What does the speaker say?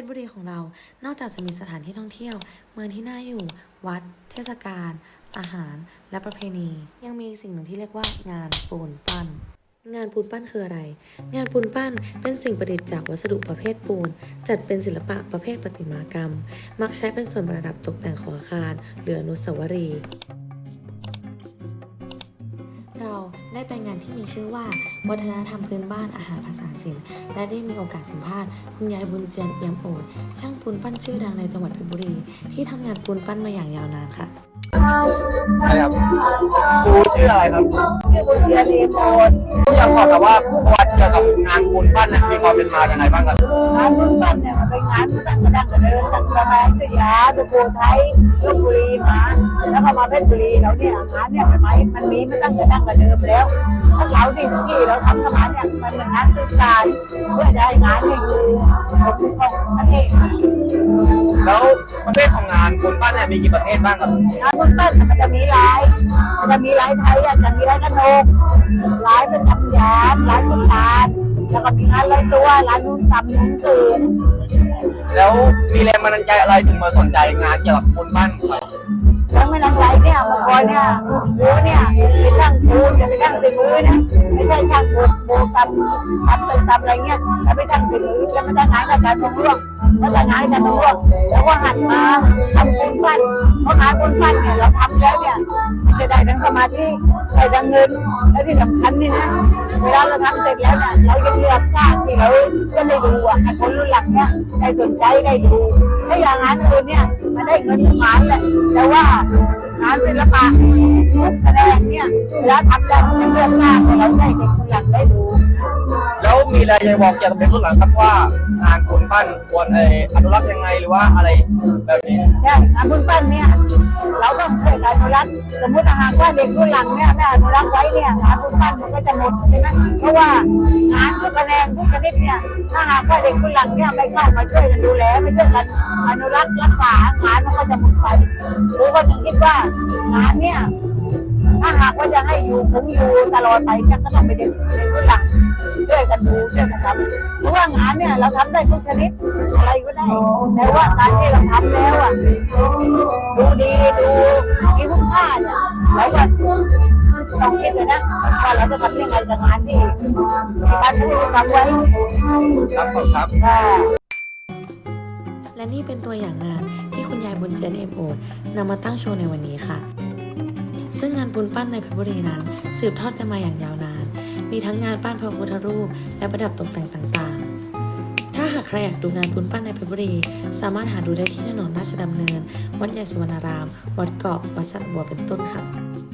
ชรบุรีของเรา นอกจากจะมีสถานที่ท่องเที่ยว เมืองที่น่าอยู่ วัด เทศกาล อาหาร และประเพณี ยังมีสิ่งหนึ่งที่เรียกว่างานปูนปั้นงานปูนปั้นคืออะไร งานปูนปั้นเป็นสิ่งประดิษฐ์จากวัสดุประเภทปูน จัดเป็นศิลปะประเภทประติมากรรม มักใช้เป็นส่วนประดับตกแต่งของอาคารหรืออนุสาวรีย์เรา ได้ไปงานที่มีชื่อว่า วัฒนธรรมพื้นบ้านอาหารภาษาศิลป์และได้มีโอกาสสัมภาษณ์คุณยายบุญเจียนเอี่ยมโอดช่างปูนปั้นชื่อดังในจังหวัดเพชรบุรี ที่ทำงานปูนปั้นมาอย่างยาวนานค่ะใช่ครับครูชื่ออะไรครับชื่อบุญเจียรีโมนอยา กสอบแต่ว่าประวัติเกี่ยวกับงานปูนปั้นเนี่ยมีความเป็นมาอย่างไรบ้างครับงานบุญปั้นเนี่ยเป็นงานที่ตั้งกระดังเดินตั้งสมัยอยุธยาสุโขทัยลบบุรีมาแล้วก็มาเพชรบุรีแล้วเนี่ยงานเนี่ยสมัยมันมีมาตั้งกระดังกระเดิมแล้วถ้าเราที่ที่เราทำสมัยเนี่ยมันเป็นงานสื่อสารเพื่อจะให้งานเนี่ยอของประเทศแล้วประเภทของงานปูนปั้นเนี่ยมีกี่ประเภทบ้างครับงานบุญปั้นมันจะมีลายมันจะมีลายไทยอะจะมีลายกระโนก ร้ายเป็นทำยามลายเป็นลานแล้วก็มีงานลอยตัวร้ายนุ่งซ้ำนุ่งสูงแล้วมีแรงบันดาลใจอะไรถึงมาสนใจงานเกี่ยวกับปูนปั้นครับ แล้ว ไม่ลังไรเนี่ยเมื่อก่อนเนี่ยโอ้เนี่ยไปช่างปูจะไปช่างฝีมือนะไม่ใช่ช่างปูนปูนตำทำตึกตำอะไรเงี้ยแล้วไปช่างฝีมือจะมาทำงานกับการทงร่วงแล้วทำงานกับการงร่วงแล้วก็หันมาทำปูนปั้นเพราะงานปูนปั้นเนี่ยเราทำแล้วเนี่ยจะได้ทั้งสมาธิได้ทั้งเงินและที่สำคัญนี่นะเวลาเราทำเสร็จแล้วเนี่ยเรายังเลือกสร้างที่เราจะได้ดูอะคนรุ่นหลังเนี่ยได้สนใจได้ดูถ้าอย่างงานอื่นเนี่ยมันได้เงินทุกงานแหละแต่ว่างานศิลปะทุกแสดงเนี่ยเวลาทำแล้วจะเลือกหน้าให้เราได้เด็กคนหลังได้ดูแล้ว มีอะไรจะบอกเกี่ยวกับเด็กรุ่นหลังครับว่างานปูนปั้นควรเอออนุรักษ์ยังไงหรือว่าอะไรแบบนี้ใช่งานบุญปั้นเนี่ย เราต้องช่วยกันอนุรักษ์สมมติหากว่าเด็กรุ่นหลังเนี่ยไม่อนุรักษ์ไว้เนี่ยงานบุญปั้นมันก็จะหมดใช่ไหมเพราะว่างานทุกแขนงทุกชนิดเนี่ยถ้าหากว่าเด็กรุ่นหลังเนี่ยไม่เข้ามาช่วยกันดูแลไม่ช่วยกันอนุรักษ์รักษางานมันก็จะหมดไปหรือว่าถึงคิดว่างานเนี่ยถ้าหากว่าจะให้อยู่คงอยู่ตลอดไปเนี่ยก็ต้องเป็นเด็กรุ่นหลังช่วย กันดูช่วยกันทำเพราะว่างานเนี่ยเราทำได้ทุกชนิดอะไรก็ได้แต่ว่าการที่เราทำแล้วอะดูดีดูมีคุณค่าเนี่ยเราก็ต้องคิดเลยนะว่าเราจะทำยังไงกับงานที่ที่การที่เราทำไว้ครับผมครับค่ะและนี่เป็นตัวอย่างงานที่คุณยายบุญเจียนเอ็มโอดนำมาตั้งโชว์ในวันนี้ค่ะ ซึ่งงานปูนปั้นในเพชรบุรีนั้น สืบทอดกันมาอย่างยาวนาน มีทั้งงานปั้นพระพุทธรูป และประดับตกแต่งต่างๆ ถ้าหากใครอยากดูงานปูนปั้นในเพชรบุรี สามารถหาดูได้ที่ถนนราชดำเนิน วัดใหญ่สุวรรณาราม วัดเกาะวัดสันบัวเป็นต้นค่ะ